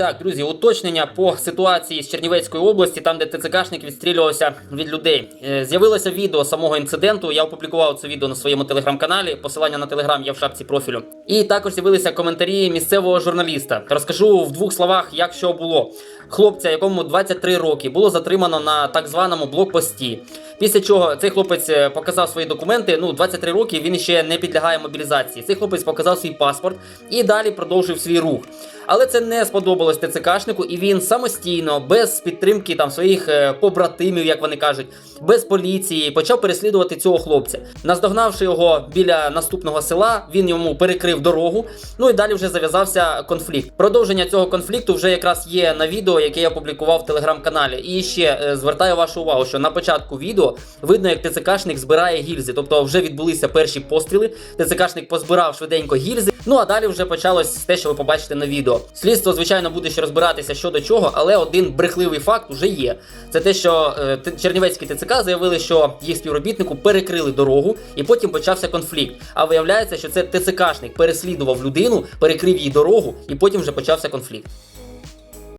так, друзі, уточнення по ситуації з Чернівецької області, там де ТЦКшник відстрілювався від людей. Е, З'явилося відео самого інциденту. Я опублікував це відео на своєму телеграм-каналі. Посилання на телеграм є в шапці профілю. І також з'явилися коментарі місцевого журналіста. Розкажу в двох словах, як що було. Хлопця, якому 23 роки, було затримано на так званому блокпості. Після чого цей хлопець е, показав свої документи. Ну, 23 роки він ще не підлягає мобілізації. Цей хлопець показав свій паспорт і далі продовжив свій рух. Але це не сподобалось ТЦКшнику, і він самостійно, без підтримки там своїх е, побратимів, як вони кажуть, без поліції, почав переслідувати цього хлопця. Наздогнавши його біля наступного села, він йому перекрив дорогу. Ну і далі вже зав'язався конфлікт. Продовження цього конфлікту вже якраз є на відео, яке я опублікував в телеграм-каналі. І ще е, звертаю вашу увагу, що на початку відео видно, як ТЦКшник збирає гільзи. Тобто вже відбулися перші постріли. ТЦКшник позбирав швиденько гільзи. Ну а далі вже почалось те, що ви побачите на відео. Слідство, звичайно, буде ще розбиратися щодо чого, але один брехливий факт уже є. Це те, що е, Т- ТЦК заявили, що їх співробітнику перекрили дорогу, і потім почався конфлікт. А виявляється, що це ТЦКшник переслідував людину, перекрив їй дорогу, і потім вже почався конфлікт.